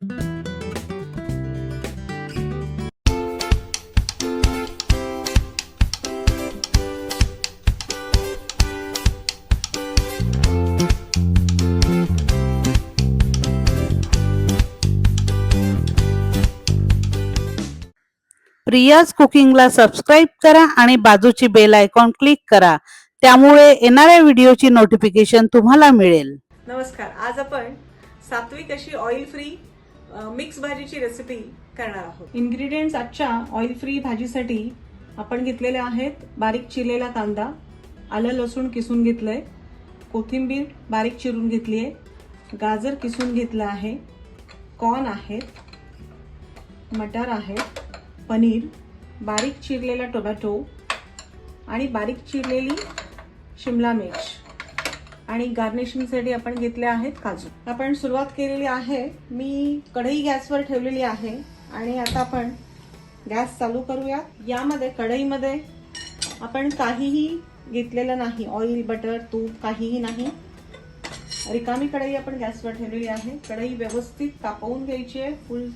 Priya's कुकिंगला subscribe करा आणि बाजूची बेल आयकॉन क्लिक करा. त्यामुळे येणाऱ्या व्हिडिओची नोटिफिकेशन तुम्हाला मिळेल. नमस्कार. आज आपण सात्विक अशी ऑइल फ्री मिक्स भाजीची रेसिपी करणार आहोत. इन्ग्रेडियंट्स आजच्या ऑइल फ्री भाजीसाठी आपण घेतलेले आहेत. बारीक चिरलेला कांदा आलं लसूण किसून घेतलंय. कोथिंबीर बारीक चिरून घेतली आहे गाजर किसून घेतलं आहे. कॉर्न आहेत. मटर आहेत. पनीर बारीक चिरलेला टोमॅटो आणि बारीक चिरलेली शिमला मिर्च. आणि गार्निशिंगसाठी आपण घेतले आहेत काजू. आपण सुरुवात केलेली आहे. मी कढई गॅसवर ठेवलेली आहे. आणि आता आपण गॅस चालू करूया यामध्ये कढईमध्ये आपण काहीही घेतलेलं नाही. ऑइल बटर तूप काहीही नाही. रिकामी कढई आपण गॅसवर ठेवलेली आहे. कढई व्यवस्थित तापवून घ्यायची आहे. फुल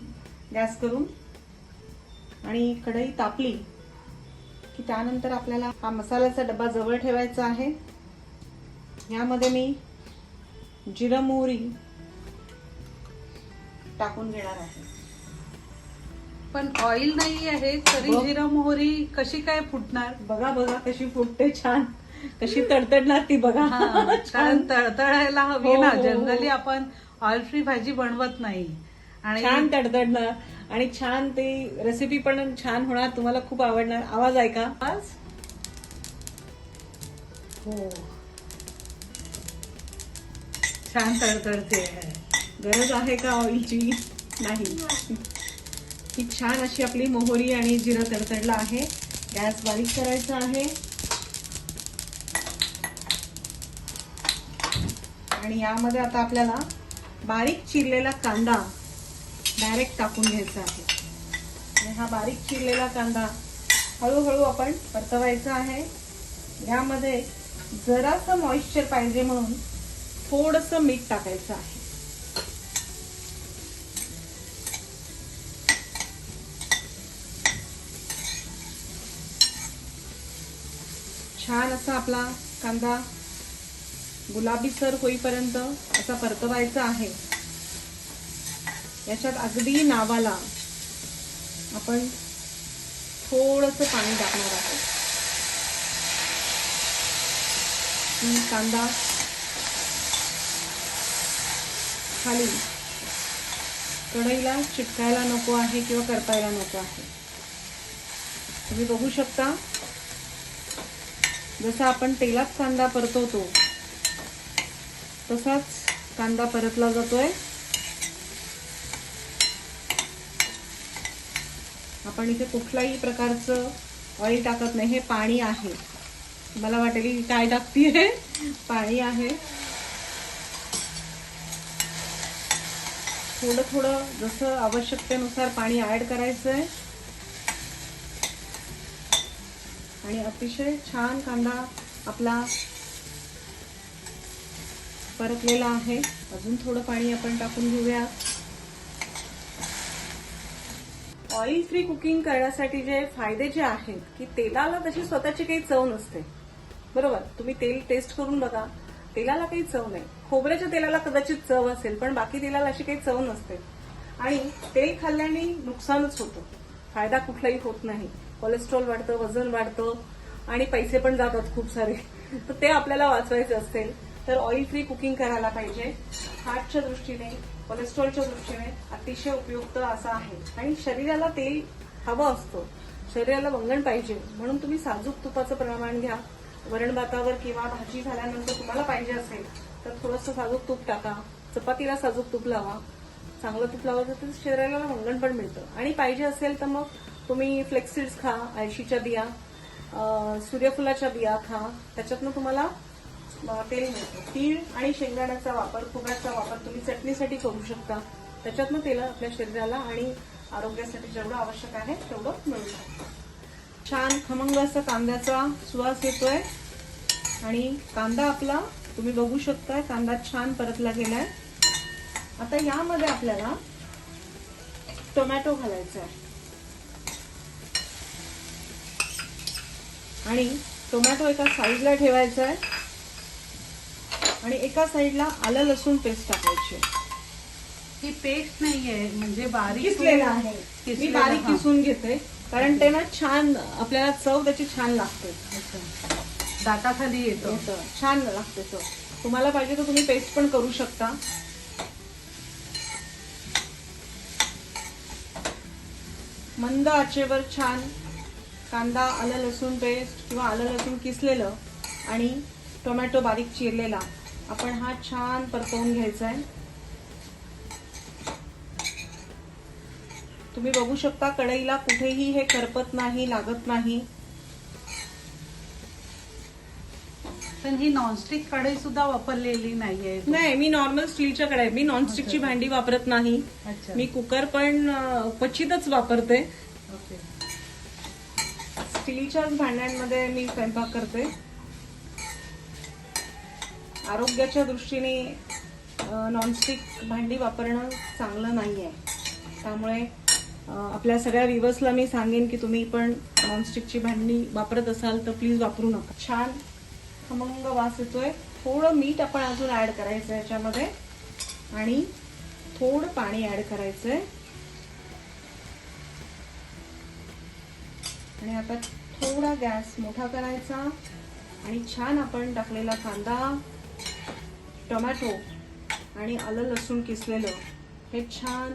गॅस करून. आणि कढई तापली की त्यानंतर आपल्याला हा मसाल्याचा डबा जवळ ठेवायचा आहे. यामध्ये मी जिरं मोहरी टाकून घेणार आहे. पण ऑइल नाही आहे तरी. जिरं मोहरी कशी काय फुटणार? बघा बघा कशी फुटते छान. कशी तडतडणार ती बघा. हा, कारण तळतळायला हवी हो, ना. हो, हो. जनरली आपण ऑइल फ्री भाजी बनवत नाही. छान आणि तडतडणार. आणि छान ते रेसिपी पण छान होणार. तुम्हाला खूप आवडणार. आवाज ऐका. आज हो. छान तळतळते गरज आहे का ऑइलची नाही. ही छान अशी आपली मोहरी आणि जिरं तडतडलं आहे. गॅस बारीक करायचा आहे. आणि यामध्ये आता आपल्याला बारीक चिरलेला कांदा डायरेक्ट टाकून घ्यायचा आहे. आणि हा बारीक चिरलेला कांदा हळूहळू आपण परतवायचा आहे. यामध्ये जरासं मॉइश्चर पाहिजे म्हणून थोडंसं मीठ टाकायचं आहे. छान असा आपला कांदा गुलाबी सर होईपर्यंत असा परतवायचा आहे. याच्यात अगदी नावाला आपण थोडस पाणी टाकणार आहोत. कांदा खाली. कढईला चिटकायला नको आहे किंवा करपायला नको आहे. तुम्ही बघू शकता जसा आपण तेलात कांदा परतवतो तसाच कांदा परतला जातोय. आपण इथे कुठल्याही प्रकारचं ऑइल टाकत नाही हे पाणी आहे. मला वाटेल की काय टाकतीये? पाणी आहे. थोडं थोडं जसं आवश्यकतेनुसार पाणी ऍड आहे आणि अतिशय छान कांदा आपला परतलेला आहे. अजून थोडं पाणी आपण टाकून घेऊया. ऑइल फ्री कुकिंग करण्यासाठी जे फायदे जे आहेत की तेलाला तशी स्वतःची काही चव नसते. बरोबर? तुम्ही तेल टेस्ट करून बघा. तेलाला काही चव नाही. खोबऱ्याच्या तेलाला कदाचित चव असेल पण बाकी तेलाला अशी काही चव नसते. आणि तेल खाल्ल्याने नुकसानच होतं. फायदा कुठलाही होत नाही. कोलेस्ट्रॉल वाढतं वजन वाढतं आणि पैसे पण जातात खूप सारे. तर ते आपल्याला वाचवायचं असेल तर ऑइल फ्री कुकिंग करायला पाहिजे. हार्टच्या दृष्टीने कोलेस्ट्रॉलच्या दृष्टीने अतिशय उपयुक्त असं आहे. आणि शरीराला तेल हवं असतं. शरीराला वंगण पाहिजे. म्हणून तुम्ही साजूक तुपाचं प्रमाण घ्या. वरण भातावर किंवा भाजी झाल्यानंतर तुम्हाला पाहिजे असेल तर थोडंसं साजूक तूप टाका. चपातीला साजूक तूप लावा. चांगलं तूप लावा तर शरीराला वंगण पण मिळतं. आणि पाहिजे असेल तर मग तुम्ही फ्लेक्सिड्स खा आळशीच्या बिया सूर्यफुलाच्या बिया खा. त्याच्यातनं तुम्हाला तेल मिळतं. तीळ आणि शेंगदाण्याचा वापर खोबऱ्याचा वापर तुम्ही चटणीसाठी करू शकता. त्याच्यातनं तेल आपल्या शरीराला आणि आरोग्यासाठी जेवढं आवश्यक आहे तेवढं मिळू शकतं. छान खमंग असं कांद्याचा सुवास येतोय. आणि कांदा आपला तुम्ही बघू शकताय कांदा छान परतला गेलाय. आता यामध्ये आपल्याला टोमॅटो घालायचा आहे. आणि टोमॅटो एका साईडला ठेवायचा आहे. आणि एका साईडला आलं लसूण पेस्ट टाकायची. ही पेस्ट नाहीये म्हणजे बारीक आहे. मी बारीक. किसून घेते. कारण ते ना छान आपल्याला चव त्याची छान लागते. दाताखाली येतो. येतं. छान लागते चव. तुम्हाला पाहिजे तर तुम्ही पेस्ट पण करू शकता. मंद आचेवर छान कांदा आलं लसूण पेस्ट किंवा आलं लसूण किसलेलं आणि टोमॅटो बारीक चिरलेला आपण हा छान परतवून घ्यायचा आहे. तुम्ही बघू शकता कढईला कुठेही हे करपत नाही लागत नाही. पण ही नॉनस्टिक कढई सुद्धा वापरलेली नाहीये. नाही मी नॉर्मल स्टीलच्या कढई मी नॉनस्टिकची भांडी वापरत नाही. मी कुकर पण क्वचितच वापरते. स्टीलच्याच भांड्यांमध्ये मी स्वयंपाक करते. आरोग्याच्या दृष्टीने नॉनस्टिक भांडी वापरणं चांगलं नाही आहे त्यामुळे आपल्या सगळ्या विवर्सला मी सांगेन की तुम्ही पण नॉनस्टिकची भांडी वापरत असाल तर प्लीज वापरू नका. छान खमंग वास येतोय. थोडं मीठ आपण अजून ॲड करायचं आहे याच्यामध्ये. आणि थोडं पाणी ॲड करायचं आहे आणि आता थोडा गॅस मोठा करायचा. आणि छान आपण टाकलेला कांदा टोमॅटो आणि आलं लसूण किसलेलं हे छान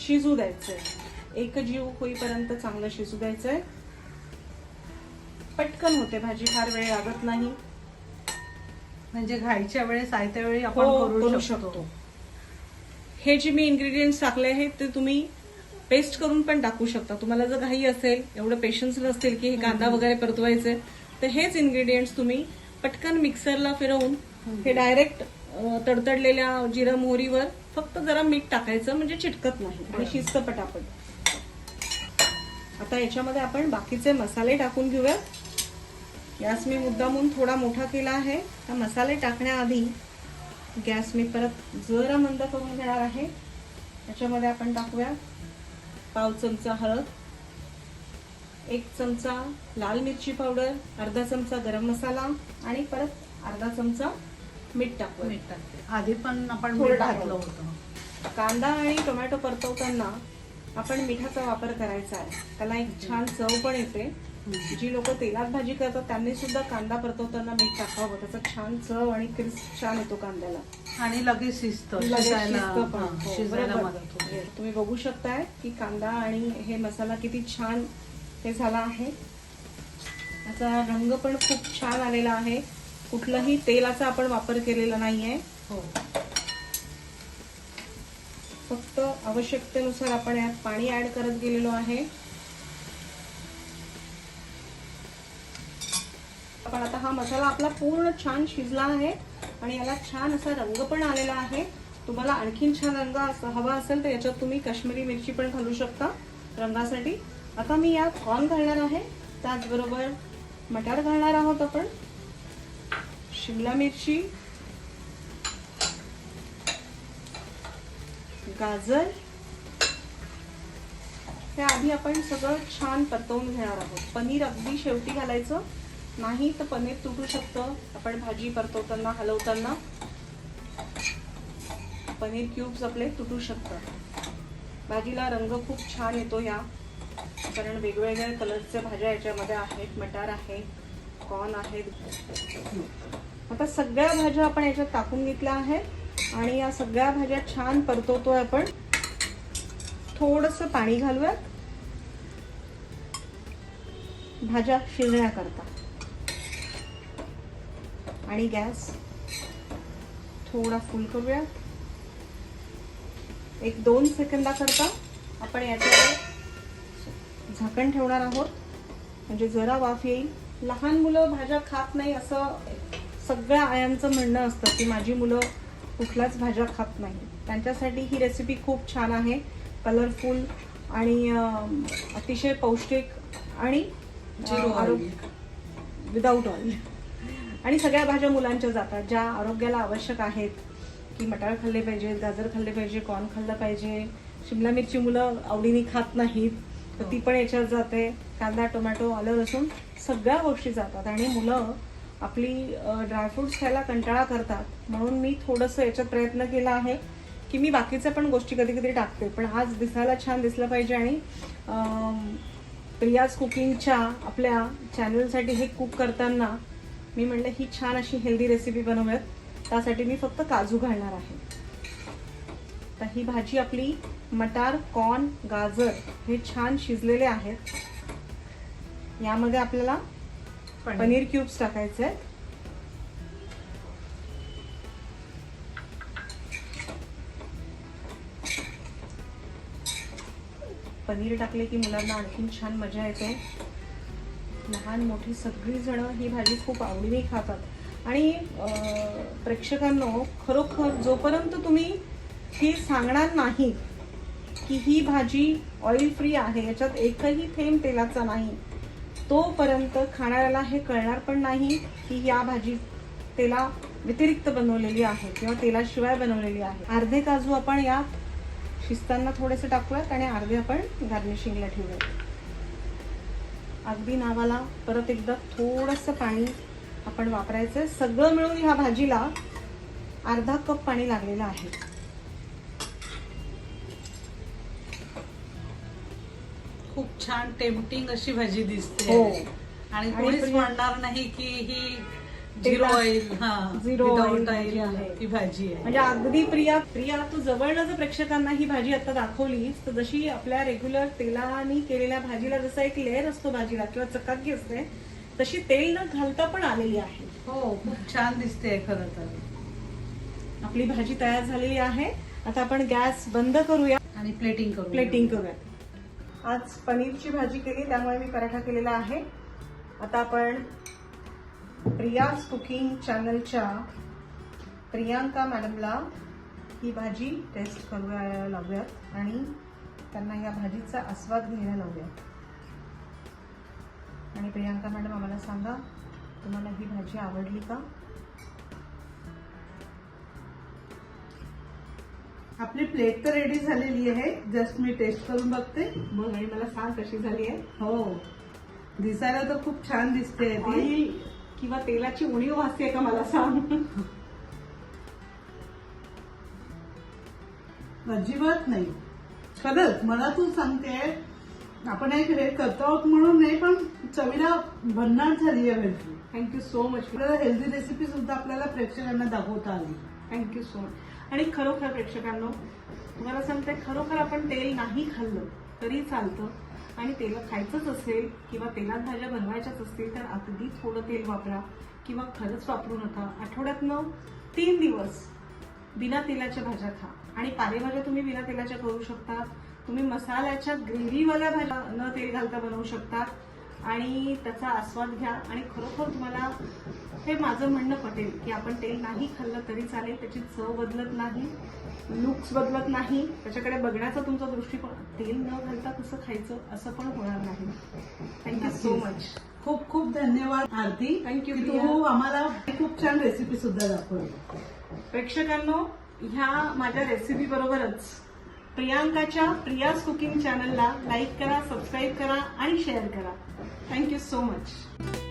शिजू द्यायचं आहे जीव होईपर्यंत चांगलं शिजू द्यायचंय. पटकन होते भाजी फार वेळ लागत नाही. म्हणजे घाईच्या वेळेस आयत्या वेळी आपण हो, करू शकतो. हे जे मी इन्ग्रेडियंट्स टाकले आहेत ते तुम्ही पेस्ट करून पण टाकू शकता. तुम्हाला जर घाई असेल एवढं पेशन्स नसतील की हे कांदा वगैरे परतवायचे तर हेच इन्ग्रेडियंट्स तुम्ही पटकन मिक्सरला फिरवून हे डायरेक्ट तडतडलेल्या जिरं मोहरीवर फक्त जरा मीठ टाकायचं म्हणजे चिटकत नाही. आणि शिस्त पटापट. आता याच्यामध्ये आपण बाकीचे मसाले टाकून घेऊया. गॅस मी मुद्दामून थोडा मोठा केला आहे. हा मसाले टाकण्याआधी गॅस मी परत जरा मंद करून घेणार आहे. त्याच्यामध्ये आपण टाकूया पाव चमचा हळद एक चमचा लाल मिरची पावडर अर्धा चमचा गरम मसाला आणि परत अर्धा चमचा मीठ टाकूया. मीठ टाकते आधी पण आपण मीठ टाकलं. होतं. कांदा आणि टोमॅटो परतवताना आपण मिठाचा वापर करायचा आहे. त्याला एक छान चव पण येते. जी लोक तेलात भाजी करतात त्यांनी सुद्धा कांदा परतवताना मीठ टाकावं. त्याचा छान चव आणि क्रिस्प छान येतो कांद्याला. आणि लगेच शिजत. हा, तुम्ही बघू शकताय की कांदा आणि हे मसाला किती छान हे झाला आहे. त्याचा रंग पण खूप छान आलेला आहे. कुठलाही तेलाचा आपण वापर केलेला नाहीये. हो. फक्त आवश्यकतेनुसार आपण यात पाणी ॲड करत गेलेलो आहे. आपण आता हा मसाला आपला पूर्ण छान शिजला आहे आणि याला छान असा रंग पण आलेला आहे. तुम्हाला आणखीन छान रंग हवा असेल तर याच्यात तुम्ही काश्मीरी मिरची पण घालू शकता रंगासाठी. आता मी यात कॉर्न घालणार आहे. त्याचबरोबर मटार घालणार आहोत आपण. शिमला मिरची गाजर. हे आधी आपण सगळं छान परतवून घेणार आहोत. पनीर अगदी शेवटी घालायचं. नाही तर पनीर तुटू शकतं. आपण भाजी परतवताना हलवताना पनीर क्यूब्स आपले तुटू शकतात. भाजीला रंग खूप छान येतो या. कारण वेगवेगळ्या कलरच्या भाज्या याच्यामध्ये आहेत. मटार आहे कॉर्न आहेत. आता सगळ्या भाज्या आपण याच्यात टाकून घेतल्या आहेत. आणि या सगळ्या भाज्या छान परतवतोय आपण. थोडस पाणी घालूयात. भाज्या शिजण्याकरता. आणि गॅस थोडा फुल करूयात. एक दोन सेकंदाकरता आपण याच्यावर झाकण ठेवणार आहोत. म्हणजे जरा वाफ येईल. लहान मुलं भाज्या खात नाही असं सगळ्या आयांचं म्हणणं असतं की माझी मुलं कुठल्याच भाज्या खात नाही. त्यांच्यासाठी ही रेसिपी खूप छान आहे. कलरफुल आणि अतिशय पौष्टिक आणि. विदाऊट ऑइल आणि सगळ्या भाज्या मुलांच्या जातात ज्या आरोग्याला आवश्यक आहेत. की मटार खाल्ले पाहिजे गाजर खाल्ले पाहिजे कॉर्न खाल्लं पाहिजे. शिमला मिरची मुलं आवडीने खात नाहीत तर ती पण याच्यात जाते. कांदा टोमॅटो आलं लसूण सगळ्या गोष्टी जातात. आणि मुलं आपली ड्रायफ्रुट्स खायला कंटाळा करतात. म्हणून मी थोडंसं याच्यात प्रयत्न केला आहे की मी बाकीच्या पण गोष्टी कधी कधी टाकते. पण आज दिसायला छान दिसलं पाहिजे आणि प्रियाज कुकिंगच्या आपल्या चॅनलसाठी हे कुक करताना मी म्हणलं ही छान अशी हेल्दी रेसिपी बनवूयात. त्यासाठी मी फक्त काजू घालणार आहे. तर ही भाजी आपली मटार कॉर्न गाजर हे छान शिजलेले आहेत. यामध्ये आपल्याला पनीर. क्यूब्स टाकायचे आहेत. पनीर टाकले की मुलांना आणखीन छान मजा येते. लहान मोठी सगळी जण ही भाजी खूप आवडीने खातात. आणि प्रेक्षकांनो खरोखर जोपर्यंत तुम्ही हे सांगणार नाही की ही भाजी ऑइल फ्री आहे याच्यात एकही थेंब तेलाचा नाही तोपर्यंत खाणाऱ्याला हे कळणार पण नाही की या भाजी तेला व्यतिरिक्त बनवलेली आहे किंवा तेलाशिवाय बनवलेली आहे. अर्धे काजू आपण या शिजताना थोडेसे टाकूयात आणि अर्धे आपण गार्निशिंगला ठेवूयात. अगदी नावाला परत एकदा थोडंसं पाणी आपण वापरायचं सगळं मिळून ह्या भाजीला अर्धा कप पाणी लागलेलं आहे. छान टेम्पटिंग अशी भाजी दिसते. हो. आणि आणि कोणीच प्रिया- म्हणणार नाही की ही झिरो ऑइल हा Zero भाजी ऑइल. ही भाजी आहे. म्हणजे अगदी प्रिया प्रिया तू जवळनं जर प्रेक्षकांना ही भाजी आता दाखवलीस तर जशी आपल्या रेग्युलर तेलाने केलेल्या भाजीला जसा एक लेअर असतो भाजीला किंवा चकाकी असते तशी तेल न घालता पण आलेली आहे. हो खूप छान दिसते खरं तर. आपली भाजी तयार झालेली आहे. आता आपण गॅस बंद करूया. आणि प्लेटिंग करू प्लेटिंग करूया. आज पनीरची भाजी केली त्यामुळे मी पराठा केलेला आहे. आता आपण प्रियाज कुकिंग चॅनलच्या प्रियांका मॅडमला ही भाजी टेस्ट करूया लावूयात आणि त्यांना या भाजीचा आस्वाद घ्यायला लावूयात. आणि प्रियांका मॅडम आम्हाला सांगा तुम्हाला ही भाजी आवडली का? आपली प्लेट तर रेडी झालेली आहे. जस्ट मी टेस्ट करून बघते. मग आणि मला सांग कशी झाली आहे? हो. दिसायला तर खूप छान दिसते ती. किंवा तेलाची उणीव भासते का मला सांग? अजिबात नाही. खरंच मला तू सांगते आपण एक हे करतो आहोत म्हणून नाही पण चवीला भन्नाट झाली आहे thank you so much healthy recipe सुद्धा आपल्याला प्रेक्षकांना दाखवता आली. थँक्यू सो मच आणि खरोखर प्रेक्षकांनो तुम्हाला सांगते खरोखर आपण तेल नाही खाल्लं तरी चालतं आणि तेल खायचंच असेल किंवा तेलात भाज्या बनवायच्याच असतील तर अगदी थोडं तेल वापरा किंवा खरंच वापरू नका. आठवड्यातनं तीन दिवस बिना तेलाच्या भाज्या खा. आणि पालेभाज्या तुम्ही बिना तेलाच्या करू शकता. तुम्ही मसाल्याच्या ग्रेव्हीवाल्या भाज्या न तेल घालता बनवू शकता. आणि त्याचा आस्वाद घ्या. आणि खरोखर तुम्हाला हे माझं म्हणणं पटेल की आपण तेल नाही खाल्लं तरी चालेल त्याची चव बदलत नाही लुक्स बदलत नाही. त्याच्याकडे बघण्याचा तुमचा दृष्टिकोन तेल न घालता कसं खायचं असं पण होणार नाही. थँक्यू सो मच खूप खूप धन्यवाद आरती. प्रिया. तू आम्हाला खूप छान रेसिपी सुद्धा दाखवली. प्रेक्षकांनो ह्या माझ्या रेसिपी बरोबरच प्रियांकाच्या प्रियाज कुकिंग चॅनलला लाईक करा सबस्क्राईब करा आणि शेअर करा. Thank you so much